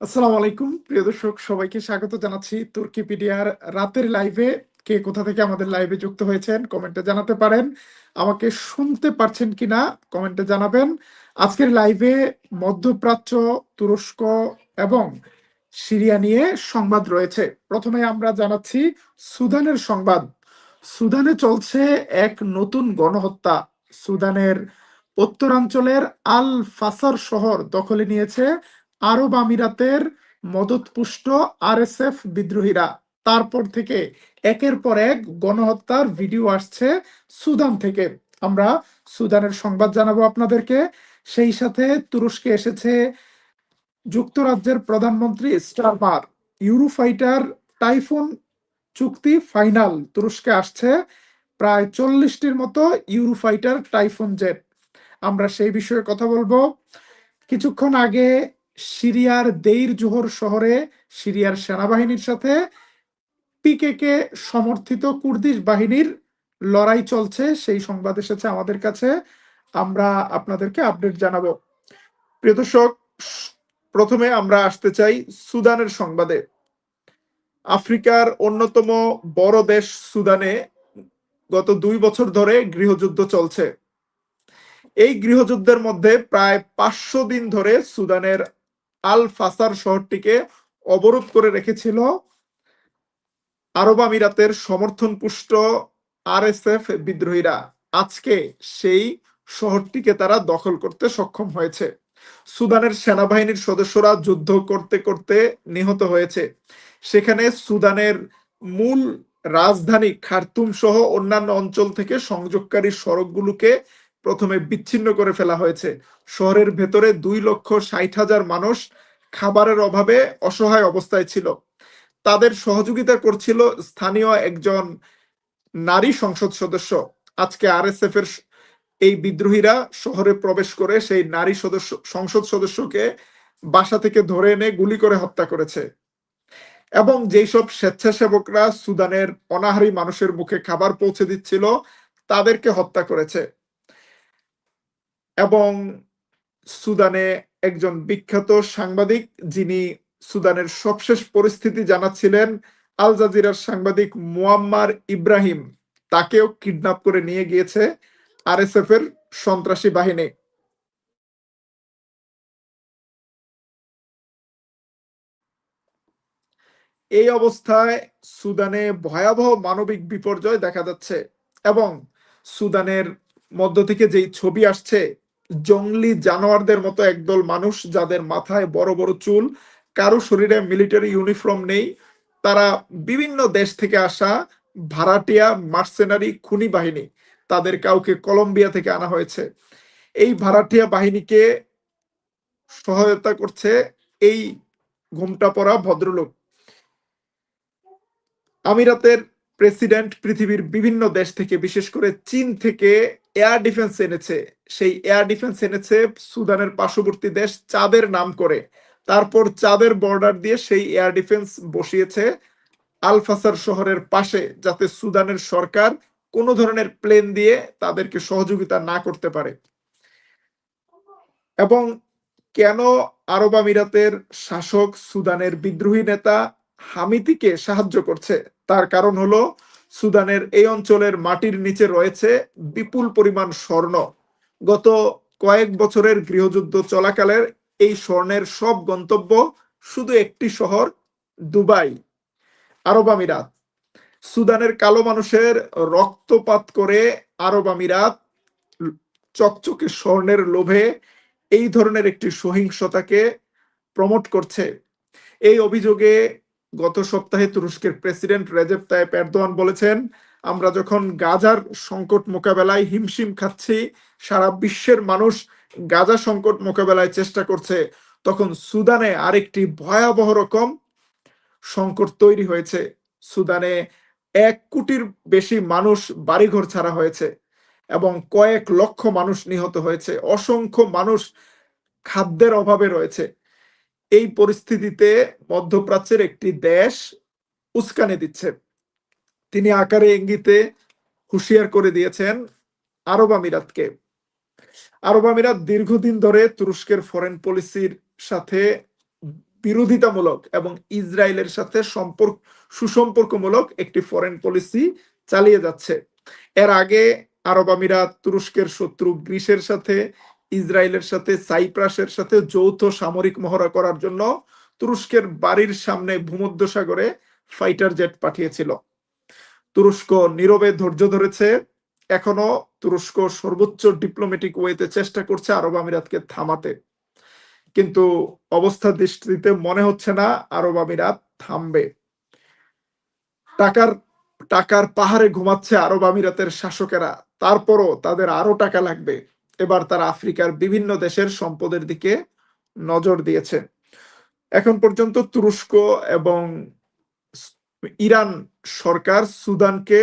আসসালামু আলাইকুম, প্রিয় দর্শক, সবাইকে স্বাগত জানাচ্ছি তুর্কিপিডিয়ার রাতের লাইভে কে কোথা থেকে আমাদের লাইভে যুক্ত হয়েছেন কমেন্টে জানাতে পারেন। আমাকে শুনতে পারছেন কিনা কমেন্টে জানাবেন। আজকের লাইভে মধ্যপ্রাচ্য, তুরস্ক এবং সিরিয়া নিয়ে সংবাদ রয়েছে। প্রথমে আমরা জানাচ্ছি সুদানের সংবাদ। সুদানে চলছে এক নতুন গণহত্যা। সুদানের উত্তরাঞ্চলের আল ফাসার শহর দখলে নিয়েছে আরব আমিরাতের মদতপুষ্ট আরএসএফ বিদ্রোহীরা। তারপর থেকে একের পর এক গণহত্যার ভিডিও আসছে সুদান থেকে। আমরা সুদানের সংবাদ জানাব আপনাদেরকে। সেই সাথে তুরস্কে এসেছে যুক্তরাজ্যের প্রধানমন্ত্রী স্টারমার। ইউরোফাইটার টাইফুন চুক্তি ফাইনাল। তুরস্কে আসছে প্রায় চল্লিশটির মতো ইউরোফাইটার টাইফুন জেট। আমরা সেই বিষয়ে কথা বলব। কিছুক্ষণ আগে সিরিয়ার দেইর জোহর শহরে সিরিয়ার সেনাবাহিনীর সাথে পিকেকে সমর্থিত কুর্দিশ বাহিনীর লড়াই চলছে, সেই সংবাদ এসেছে আমাদের কাছে। আমরা আপনাদেরকে আপডেট জানাব। প্রিয় দর্শক, প্রথমে আমরা আসতে চাই সুদানের সংবাদে। আফ্রিকার অন্যতম বড় দেশ সুদানে গত দুই বছর ধরে গৃহযুদ্ধ চলছে। এই গৃহযুদ্ধের মধ্যে প্রায় পাঁচশো দিন ধরে সুদানের আল ফাসার শহরটিকে অবরোধ করে রেখেছিল আরব আমিরাতের সমর্থন পুষ্ট আরএসএফ বিদ্রোহীরা। আজকে সেই শহরটিকে তারা দখল করতে সক্ষম হয়েছে। সুদানের সেনাবাহিনীর সদস্যরা যুদ্ধ করতে করতে নিহত হয়েছে। সেখানে সুদানের মূল রাজধানী খার্তুম সহ অন্যান্য অঞ্চল থেকে সংযোগকারী সড়কগুলোকে প্রথমে বিচ্ছিন্ন করে ফেলা হয়েছে। শহরের ভেতরে দুই লক্ষ ষাট হাজার মানুষ খাবারের অভাবে অসহায় অবস্থায় ছিল। তাদের সহযোগিতা করছিল স্থানীয় একজন নারী সংসদ সদস্য। আজকে আরএসএফ এর এই বিদ্রোহীরা শহরে প্রবেশ করে সেই নারী সদস্য, সংসদ সদস্যকে বাসা থেকে ধরে এনে গুলি করে হত্যা করেছে। এবং যেই সব স্বেচ্ছাসেবকরা সুদানের অনাহারী মানুষের মুখে খাবার পৌঁছে দিচ্ছিল, তাদেরকে হত্যা করেছে। এবং সুদানে একজন বিখ্যাত সাংবাদিক যিনি সুদানের সবশেষ পরিস্থিতি জানাচ্ছিলেন, আল জাজিরার সাংবাদিক মুয়াম্মার ইব্রাহিম। তাকেও কিডন্যাপ করে নিয়ে গিয়েছে আরএসএফ এর সন্ত্রাসী বাহিনী। এই অবস্থায় সুদানে ভয়াবহ মানবিক বিপর্যয় দেখা যাচ্ছে এবং সুদানের মধ্য থেকে যেই ছবি আসছে জঙ্গলি জানোয়ারদের মতো একদল মানুষ যাদের মাথায় বড় বড় চুল, কারও শরীরে মিলিটারি ইউনিফর্ম নেই, তারা বিভিন্ন দেশ থেকে আসা ভাড়াটিয়া মার্সেনারি খুনি বাহিনী, তাদের কাউকে কলম্বিয়া থেকে আনা হয়েছে। এই ভাড়াটিয়া বাহিনীকে সহায়তা করছে এই ঘুমটা পড়া ভদ্রলোক। আমিরাতের প্রেসিডেন্ট পৃথিবীর বিভিন্ন দেশ থেকে, বিশেষ করে চীন থেকে এয়ার ডিফেন্স এনেছে। সেই এয়ার ডিফেন্স এনেছে সুদানের পার্শ্ববর্তী দেশ চাঁদের নাম করে। তারপর চাঁদের বর্ডার দিয়ে সেই এয়ার ডিফেন্স বসিয়েছে আলফাসার শহরের পাশে যাতে সুদানের সরকার কোনো ধরনের প্লেন দিয়ে তাদেরকে সহযোগিতা না করতে পারে। এবং কেন আরব আমিরাতের শাসক সুদানের বিদ্রোহী নেতা হামিতিকে সাহায্য করছে? তার কারণ হলো সুদানের এই অঞ্চলের মাটির নিচে রয়েছে বিপুল পরিমাণ স্বর্ণ। গত কয়েক বছরের গৃহযুদ্ধ চলাকালের এই স্বর্ণের সব গন্তব্য শুধু একটি শহর, দুবাই, আরব আমিরাত। সুদানের কালো মানুষের রক্তপাত করে আরব আমিরাত চকচকে স্বর্ণের লোভে এই ধরনের একটি সহিংসতাকে প্রমোট করছে। এই অভিযোগে গত সপ্তাহে তুরস্কের প্রেসিডেন্ট রেজেপ তায়েপ এরদোয়ান বলেছেন, আমরা যখন গাজার সংকট মোকাবেলায় হিমশিম খাচ্ছি, সারা বিশ্বের মানুষ গাজা সংকট মোকাবেলায় চেষ্টা করছে। তখন সুদানে আরেকটি ভয়াবহ রকম সংকট তৈরি হয়েছে। সুদানে এক কোটির বেশি মানুষ বাড়িঘর ছাড়া হয়েছে এবং কয়েক লক্ষ মানুষ নিহত হয়েছে। অসংখ্য মানুষ খাদ্যের অভাবে রয়েছে। এই পরিস্থিতিতে মধ্যপ্রাচ্যের একটি দেশ উস্কানি দিচ্ছে। তিনি আকারে ইঙ্গিতে হুঁশিয়ার করে দিয়েছেন আরব আমিরাতকে। আরব আমিরাত দীর্ঘদিন ধরে তুরস্কের ফরেন পলিসির সাথে বিরোধিতামূলক এবং ইসরায়েলের সাথে সম্পর্ক, সুসম্পর্কমূলক একটি ফরেন পলিসি চালিয়ে যাচ্ছে। এর আগে আরব আমিরাত তুরস্কের শত্রু গ্রিসের সাথে ইসরায়েলের সাথে, সাইপ্রাসের সাথে যৌথ সামরিক মহড়া করার জন্য তুরস্কের বাড়ির সামনে ভূমধ্যসাগরে ফাইটার জেট পাঠিয়েছিল। তুরস্ক নীরবে ধৈর্য ধরেছে। এখনও তুরস্ক সর্বোচ্চ ডিপ্লোম্যাটিক ওয়েতে চেষ্টা করছে আরব আমিরাতকে থামাতে। কিন্তু অবস্থা দৃষ্টিতে মনে হচ্ছে না আরব আমিরাত থামবে। টাকার টাকার পাহাড়ে ঘুমাচ্ছে আরব আমিরাতের শাসকেরা। তারপরও তাদের আরও টাকা লাগবে। এবার তারা আফ্রিকার বিভিন্ন দেশের সম্পদের দিকে নজর দিয়েছে। এখন পর্যন্ত তুরস্ক এবং ইরান সরকার সুদানকে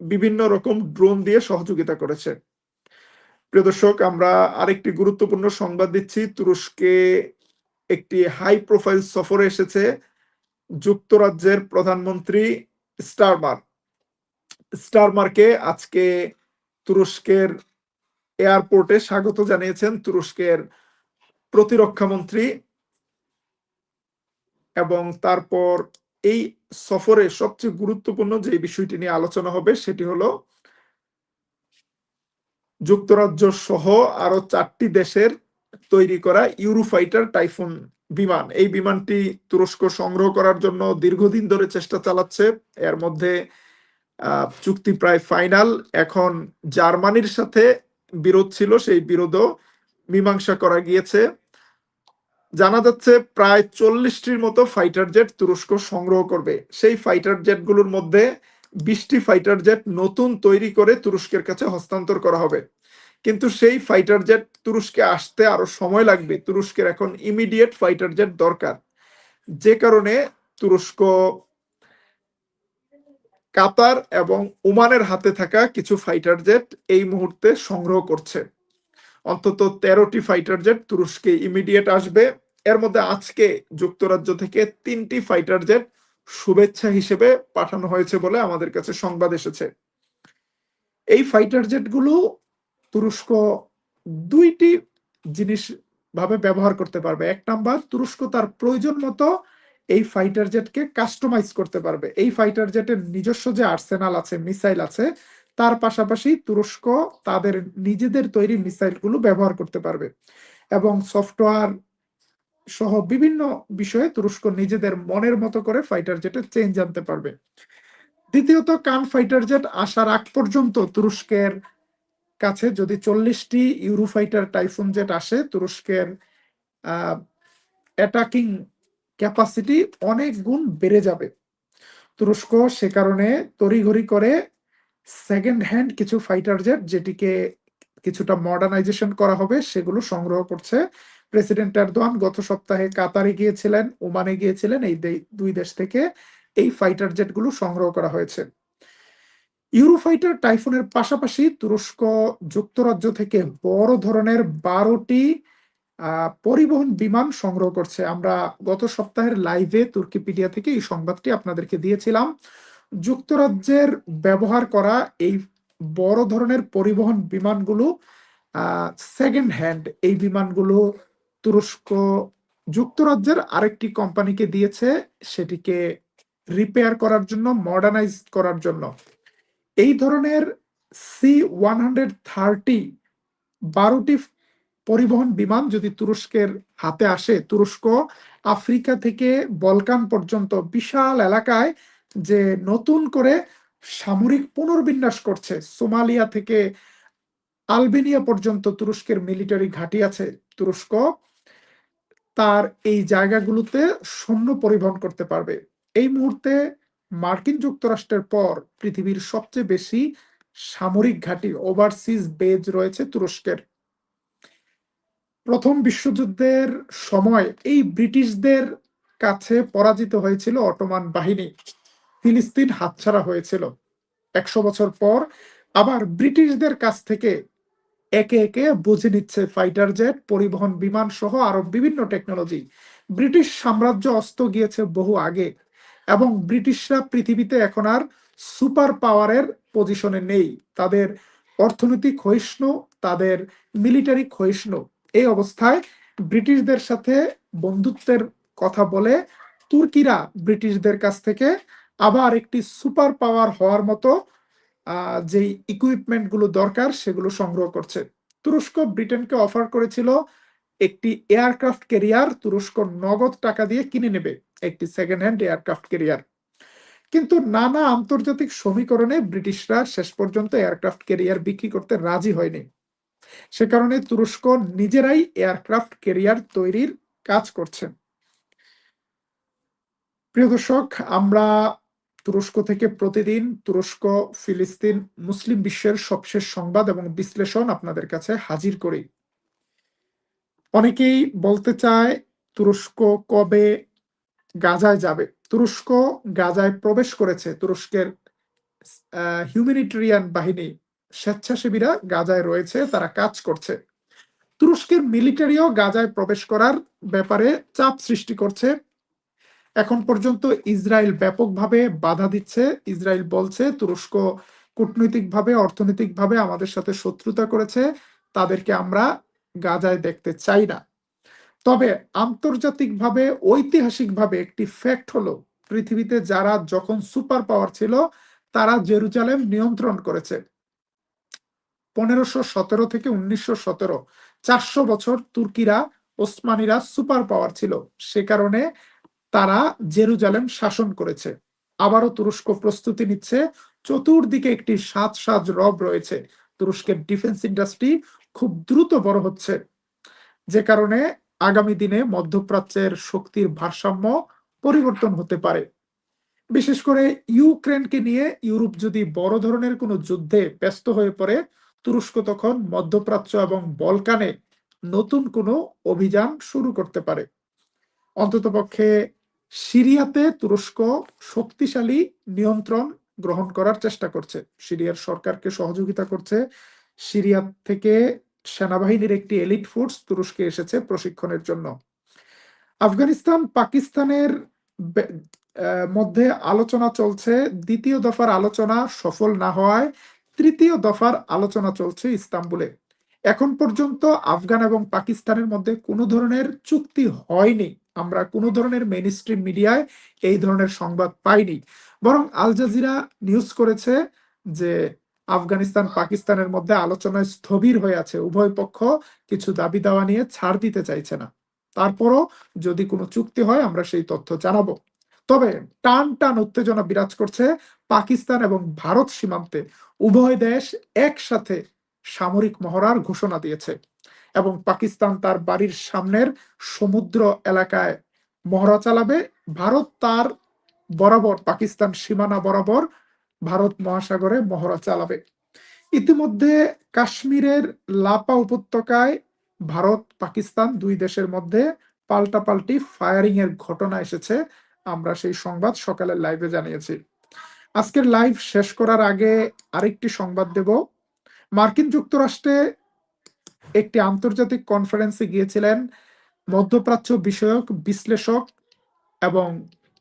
বিভিন্ন রকম ড্রোন দিয়ে সহযোগিতা করেছে। প্রিয় দর্শক, আমরা আরেকটি গুরুত্বপূর্ণ সংবাদ দিচ্ছি। তুরস্কে একটি হাই প্রোফাইল সফরে এসেছে যুক্তরাজ্যের প্রধানমন্ত্রী স্টারমার। স্টারমারকে আজকে তুরস্কের এয়ারপোর্টে স্বাগত জানিয়েছেন তুরস্কের প্রতিরক্ষা মন্ত্রী এবং তারপর এই সফরে সবচেয়ে গুরুত্বপূর্ণ যে বিষয়টি নিয়ে আলোচনা হবে সেটি হলো যুক্তরাজ্য সহ আরও চারটি দেশের তৈরি করা ইউরোফাইটার টাইফুন বিমান। এই বিমানটি তুরস্ক সংগ্রহ করার জন্য দীর্ঘদিন ধরে চেষ্টা চালাচ্ছে। এর মধ্যে চুক্তি প্রায় ফাইনাল। এখন জার্মানির সাথে বিরোধ ছিল, সেই বিরোধও মীমাংসা করা গিয়েছে। জানা যাচ্ছে প্রায় চল্লিশটির মতো ফাইটার জেট তুরস্ক সংগ্রহ করবে। সেই ফাইটার জেটগুলোর মধ্যে বিশটি ফাইটার জেট নতুন তৈরি করে তুরস্কের কাছে হস্তান্তর করা হবে। কিন্তু সেই ফাইটার জেট তুরস্কে আসতে আরও সময় লাগবে। তুরস্কের এখন ইমিডিয়েট ফাইটার জেট দরকার। যে কারণে তুরস্ক কাতার এবং ওমানের হাতে থাকা কিছু ফাইটার জেট এই মুহূর্তে সংগ্রহ করছে। অন্তত তেরোটি ফাইটার জেট তুরস্কে ইমিডিয়েট আসবে। এর মধ্যে আজকে যুক্তরাজ্য থেকে তিনটি ফাইটার জেট শুভেচ্ছা হিসেবে পাঠানো হয়েছে বলে আমাদের কাছে সংবাদ এসেছে। এই ফাইটার জেটগুলো তুরস্ক দুইটি জিনিস ভাবে ব্যবহার করতে পারবে। এক নাম্বার, তুরস্ক তার প্রয়োজন মতো এই ফাইটার জেটকে কাস্টমাইজ করতে পারবে। এই ফাইটার জেটের নিজস্ব যে আর্সেনাল আছে মিসাইল আছে, তার পাশাপাশি তুরস্ক তাদের নিজেদের তৈরি মিসাইলগুলো ব্যবহার করতে পারবে। এবং সফটওয়্যার সহ বিভিন্ন বিষয়ে তুরস্ক নিজেদের মনের মতো করে ফাইটার জেটের চেঞ্জ আনতে পারবে। দ্বিতীয়ত, কান ফাইটার জেট আসার আগ পর্যন্ত তুরস্কের কাছে যদি চল্লিশটি ইউরোফাইটার টাইফুন জেট আসে, তুরস্কের অ্যাটাকিং ক্যাপাসিটি অনেক গুণ বেড়ে যাবে। তুরস্ক সে কারণে তড়িঘড়ি করে সেকেন্ড হ্যান্ড কিছু ফাইটার জেট যেটিকে কিছুটা মডার্নাইজেশন করা হবে, সেগুলো সংগ্রহ করছে। প্রেসিডেন্ট এরদোয়ান গত সপ্তাহে কাতারে গিয়েছিলেন, ওমানে গিয়েছিলেন, এই দুই দেশ থেকে এই ফাইটার জেটগুলো সংগ্রহ করা হয়েছে। ইউরোফাইটার টাইফুনের পাশাপাশি তুরস্ক যুক্তরাজ্য থেকে বড় ধরনের বারোটি পরিবহন বিমান সংগ্রহ করছে। আমরা গত সপ্তাহের লাইভে তুর্কিপিডিয়া থেকে এই সংবাদটি আপনাদেরকে দিয়েছিলাম। যুক্তরাজ্যের ব্যবহার করা এই বড় ধরনের পরিবহন বিমানগুলো সেকেন্ড হ্যান্ড এই বিমানগুলো তুরস্ক যুক্তরাজ্যের আরেকটি কোম্পানিকে দিয়েছে, সেটিকে রিপেয়ার করার জন্য মডার্নাইজ করার জন্য। এই ধরনের সি ওয়ান হান্ড্রেড থার্টি বারোটি পরিবহন বিমান যদি তুরস্কের হাতে আসে, তুরস্ক আফ্রিকা থেকে বলকান পর্যন্ত বিশাল এলাকায় যে নতুন করে সামরিক পুনর্বিন্যাস করছে, সোমালিয়া থেকে আলবেনিয়া পর্যন্ত তুরস্কের মিলিটারি ঘাঁটি আছে তুরস্ক, তার এই জায়গাগুলোতে সৈন্য পরিবহন করতে পারবে। এই মুহূর্তে মার্কিন যুক্তরাষ্ট্রের পর পৃথিবীর সবচেয়ে বেশি সামরিক ঘাঁটি ওভারসিজ বেজ রয়েছে তুরস্কের। প্রথম বিশ্বযুদ্ধের সময় এই ব্রিটিশদের কাছে পরাজিত হয়েছিল অটোমান বাহিনী। ফিলিস্তিন হাতছাড়া হয়েছিল। একশো বছর পর আবার ব্রিটিশদের কাছ থেকে একে একে বুঝে নিচ্ছে ফাইটার জেট, পরিবহন বিমান সহ আরও বিভিন্ন টেকনোলজি। ব্রিটিশ সাম্রাজ্য অস্ত গিয়েছে বহু আগে এবং ব্রিটিশরা পৃথিবীতে এখন আর সুপার পাওয়ারের পজিশনে নেই। তাদের অর্থনৈতিক ক্ষয়িষ্ণু, তাদের মিলিটারি ক্ষয়িষ্ণু। এই অবস্থায় ব্রিটিশদের সাথে বন্ধুত্বের কথা বলে তুর্কিরা ব্রিটিশদের কাছ থেকে আবার একটি সুপার পাওয়ার হওয়ার মতো যেই ইকুইপমেন্টগুলো দরকার সেগুলো সংগ্রহ করছে। তুরস্ক ব্রিটেনকে অফার করেছিল একটি এয়ারক্রাফট ক্যারিয়ার তুরস্ক নগদ টাকা দিয়ে কিনে নেবে, একটি সেকেন্ড হ্যান্ড এয়ারক্রাফট ক্যারিয়ার কিন্তু নানা আন্তর্জাতিক সমীকরণে ব্রিটিশরা শেষ পর্যন্ত এয়ারক্রাফট ক্যারিয়ার বিক্রি করতে রাজি হয়নি। সে কারণে তুরস্ক নিজেরাই এয়ারক্রাফট ক্যারিয়ার তৈরির কাজ করছে। প্রিয় দর্শক, আমরা তুরস্ক থেকে প্রতিদিন তুরস্ক, ফিলিস্তিন, মুসলিম বিশ্বের সবশেষ সংবাদ এবং বিশ্লেষণ আপনাদের কাছে হাজির করি। অনেকেই বলতে চায়, তুরস্ক কবে গাজায় যাবে? তুরস্ক গাজায় প্রবেশ করেছে। তুরস্কের হিউম্যানিটেরিয়ান বাহিনী স্বেচ্ছাসেবীরা গাজায় রয়েছে, তারা কাজ করছে। তুরস্কের মিলিটারিও গাজায় প্রবেশ করার ব্যাপারে চাপ সৃষ্টি করছে। এখন পর্যন্ত ইসরায়েল ব্যাপকভাবে বাধা দিচ্ছে। ইসরায়েল বলছে, তুরস্ক কূটনৈতিকভাবে, অর্থনৈতিকভাবে আমাদের সাথে শত্রুতা করেছে, তাদেরকে আমরা গাজায় দেখতে চাই না। তবে আন্তর্জাতিকভাবে, ঐতিহাসিকভাবে একটি ফ্যাক্ট হলো, পৃথিবীতে যারা যখন সুপার পাওয়ার ছিল, তারা জেরুজালেম নিয়ন্ত্রণ করেছে। পনেরোশো সতেরো থেকে উনিশশো সতেরো। চারশো বছর তুর্কিরা, ওসমানীরা সুপার পাওয়ার ছিল। সে কারণে তারা জেরুজালেম শাসন করেছে। আবারও তুরস্ক প্রস্তুতি নিচ্ছে। চতুর্দিকে একটি সাজ সাজ রব রয়েছে। তুরস্কের ডিফেন্স ইন্ডাস্ট্রি খুব দ্রুত বড় হচ্ছে। যে কারণে আগামী দিনে মধ্যপ্রাচ্যের শক্তির ভারসাম্য পরিবর্তন হতে পারে। বিশেষ করে ইউক্রেনকে নিয়ে ইউরোপ যদি বড় ধরনের কোনো যুদ্ধে ব্যস্ত হয়ে পড়ে তুরস্ক তখন মধ্যপ্রাচ্য এবং বলকানে নতুন কোনো অভিযান শুরু করতে পারে। অন্ততপক্ষে সিরিয়াতে তুরস্ক শক্তিশালী নিয়ন্ত্রণ গ্রহণ করার চেষ্টা করছে। সিরিয়ার সরকারকে সহযোগিতা করছে। সিরিয়া থেকে সেনাবাহিনীর একটি এলিট ফোর্স তুরস্কে এসেছে প্রশিক্ষণের জন্য। আফগানিস্তান পাকিস্তানের মধ্যে আলোচনা চলছে। দ্বিতীয় দফার আলোচনা সফল না হওয়ায় তৃতীয় দফার আলোচনা চলছে ইস্তাম্বুলে। এখন পর্যন্ত আফগান এবং পাকিস্তানের মধ্যে কোনো ধরনের চুক্তি হয়নি। আমরা কোনো ধরনের মেন মিডিয়ায় এই ধরনের সংবাদ পাইনি। বরং আল জাজিরা নিউজ করেছে যে আফগানিস্তান পাকিস্তানের মধ্যে আলোচনায় স্থবির হয়ে আছে। উভয় পক্ষ কিছু দাবি দাওয়া নিয়ে ছাড় দিতে চাইছে না। তারপরও যদি কোনো চুক্তি হয়, আমরা সেই তথ্য জানাব। তবে টান টান উত্তেজনা বিরাজ করছে পাকিস্তান এবং ভারত সীমান্তে। উভয় দেশ একসাথে সামরিক মহড়ার ঘোষণা দিয়েছে এবং পাকিস্তান তার বাড়ির সামনের সমুদ্র এলাকায় মহড়া চালাবে। ভারত তার বরাবর, পাকিস্তান সীমানা বরাবর ভারত মহাসাগরে মহড়া চালাবে। ইতিমধ্যে কাশ্মীরের লাপা উপত্যকায় ভারত পাকিস্তান দুই দেশের মধ্যে পাল্টাপাল্টি ফায়ারিং এর ঘটনা এসেছে। আমরা সেই সংবাদ সকালের লাইভে জানিয়েছি। আজকের লাইভ শেষ করার আগে আরেকটি সংবাদ দেব। মার্কিন যুক্তরাষ্ট্রে একটি আন্তর্জাতিক কনফারেন্সে গিয়েছিলেন মধ্যপ্রাচ্য বিষয়ক বিশ্লেষক এবং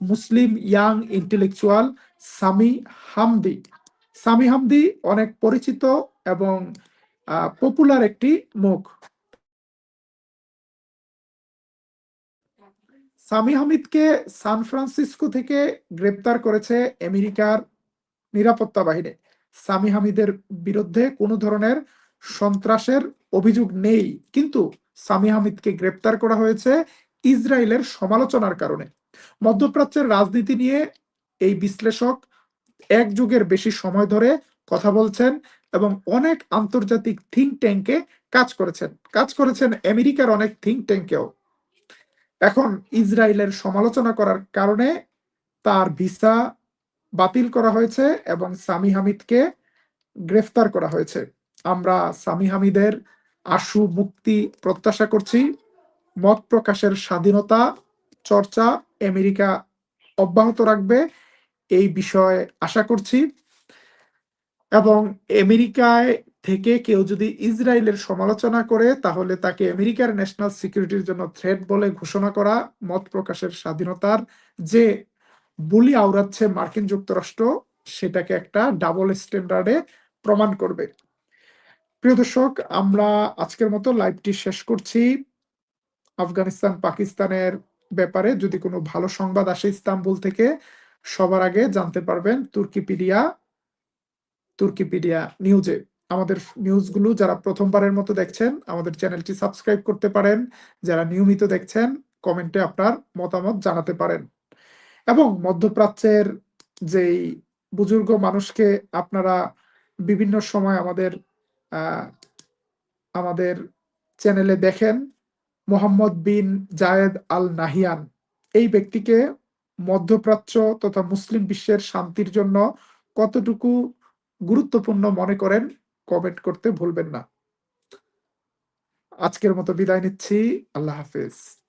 মুসলিম young intellectual Sami Hamdi. Sami Hamdi অনেক পরিচিত এবং পপুলার একটি মুখ। সামি হামিদকে সান ফ্রান্সিসকো থেকে গ্রেপ্তার করেছে আমেরিকার নিরাপত্তা বাহিনী। সামি হামিদের বিরুদ্ধে কোনো ধরনের সন্ত্রাসের অভিযোগ নেই, কিন্তু সামি হামিদকে গ্রেপ্তার করা হয়েছে ইসরায়েলের সমালোচনার কারণে। মধ্যপ্রাচ্যের রাজনীতি নিয়ে এই বিশ্লেষক এক যুগের বেশি সময় ধরে কথা বলছেন এবং অনেক আন্তর্জাতিক থিঙ্ক ট্যাঙ্কে কাজ করেছেন। কাজ করেছেন আমেরিকার অনেক থিঙ্ক ট্যাঙ্কেও। এখন ইসরায়েলের সমালোচনা করার কারণে তার ভিসা বাতিল করা হয়েছে এবং সামি হামিদকে গ্রেফতার করা হয়েছে। আমরা সামি হামিদের আশু মুক্তি প্রত্যাশা করছি। মত প্রকাশের স্বাধীনতা চর্চা আমেরিকা অব্যাহত রাখবে এই বিষয়ে আশা করছি। এবং আমেরিকায় থেকে কেউ যদি ইসরায়েলের সমালোচনা করে, তাহলে তাকে আমেরিকার ন্যাশনাল সিকিউরিটির জন্য থ্রেট বলে ঘোষণা করা, মত প্রকাশের স্বাধীনতার যে বুলি আওড়াচ্ছে মার্কিন যুক্তরাষ্ট্র, সেটাকে একটা ডাবল স্ট্যান্ডার্ডে প্রমাণ করবে। প্রিয় দর্শক, আমরা আজকের মতো লাইভটি শেষ করছি। আফগানিস্তান পাকিস্তানের ব্যাপারে যদি কোনো ভালো সংবাদ আসে ইস্তাম্বুল থেকে, সবার আগে জানতে পারবেন তুর্কিপিডিয়া তুর্কিপিডিয়া নিউজে। আমাদের নিউজগুলো যারা প্রথমবারের মতো দেখছেন, আমাদের চ্যানেলটি সাবস্ক্রাইব করতে পারেন। যারা নিয়মিত দেখছেন কমেন্টে আপনার মতামত জানাতে পারেন। এবং মধ্যপ্রাচ্যের যেই বুজুর্গ মানুষকে আপনারা বিভিন্ন সময় আমাদের আমাদের চ্যানেলে দেখেন, মোহাম্মদ বিন জায়েদ আল নাহিয়ান এই ব্যক্তিকে মধ্যপ্রাচ্য তথা মুসলিম বিশ্বের শান্তির জন্য কতটুকু গুরুত্বপূর্ণ মনে করেন কমেন্ট করতে ভুলবেন না। আজকের মতো বিদায় নিচ্ছি। আল্লাহ হাফেজ।